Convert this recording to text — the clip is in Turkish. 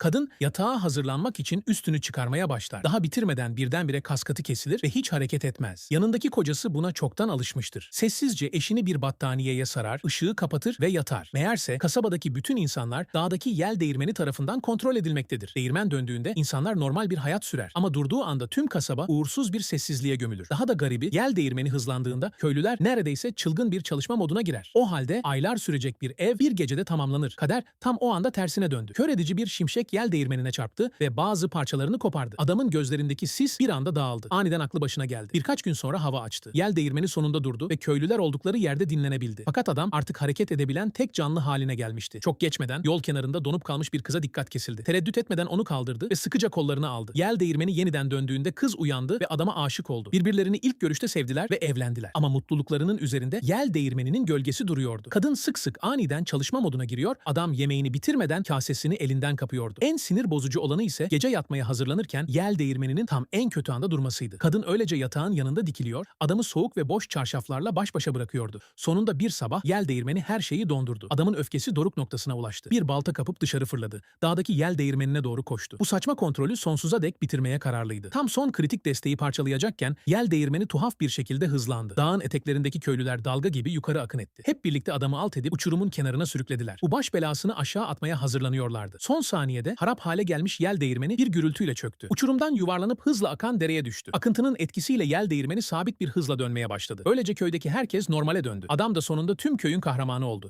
Kadın yatağa hazırlanmak için üstünü çıkarmaya başlar. Daha bitirmeden birdenbire kaskatı kesilir ve hiç hareket etmez. Yanındaki kocası buna çoktan alışmıştır. Sessizce eşini bir battaniyeye sarar, ışığı kapatır ve yatar. Meğerse kasabadaki bütün insanlar dağdaki yel değirmeni tarafından kontrol edilmektedir. Değirmen döndüğünde insanlar normal bir hayat sürer. Ama durduğu anda tüm kasaba uğursuz bir sessizliğe gömülür. Daha da garibi yel değirmeni hızlandığında köylüler neredeyse çılgın bir çalışma moduna girer. O halde aylar sürecek bir ev bir gecede tamamlanır. Kader tam o anda tersine döndü. Kör edici bir şimşek yel değirmenine çarptı ve bazı parçalarını kopardı. Adamın gözlerindeki sis bir anda dağıldı. Aniden aklı başına geldi. Birkaç gün sonra hava açtı. Yel değirmeni sonunda durdu ve köylüler oldukları yerde dinlenebildi. Fakat adam artık hareket edebilen tek canlı haline gelmişti. Çok geçmeden yol kenarında donup kalmış bir kıza dikkat kesildi. Tereddüt etmeden onu kaldırdı ve sıkıca kollarına aldı. Yel değirmeni yeniden döndüğünde kız uyandı ve adama aşık oldu. Birbirlerini ilk görüşte sevdiler ve evlendiler. Ama mutluluklarının üzerinde yel değirmeninin gölgesi duruyordu. Kadın sık sık aniden çalışma moduna giriyor, adam yemeğini bitirmeden kasesini elinden kapıyordu. En sinir bozucu olanı ise gece yatmaya hazırlanırken yel değirmeninin tam en kötü anda durmasıydı. Kadın öylece yatağın yanında dikiliyor, adamı soğuk ve boş çarşaflarla baş başa bırakıyordu. Sonunda bir sabah yel değirmeni her şeyi dondurdu. Adamın öfkesi doruk noktasına ulaştı. Bir balta kapıp dışarı fırladı. Dağdaki yel değirmenine doğru koştu. Bu saçma kontrolü sonsuza dek bitirmeye kararlıydı. Tam son kritik desteği parçalayacakken yel değirmeni tuhaf bir şekilde hızlandı. Dağın eteklerindeki köylüler dalga gibi yukarı akın etti. Hep birlikte adamı alt edip uçurumun kenarına sürüklediler. Bu baş belasını aşağı atmaya hazırlanıyorlardı. Son saniyede harap hale gelmiş yel değirmeni bir gürültüyle çöktü. Uçurumdan yuvarlanıp hızla akan dereye düştü. Akıntının etkisiyle yel değirmeni sabit bir hızla dönmeye başladı. Böylece köydeki herkes normale döndü. Adam da sonunda tüm köyün kahramanı oldu.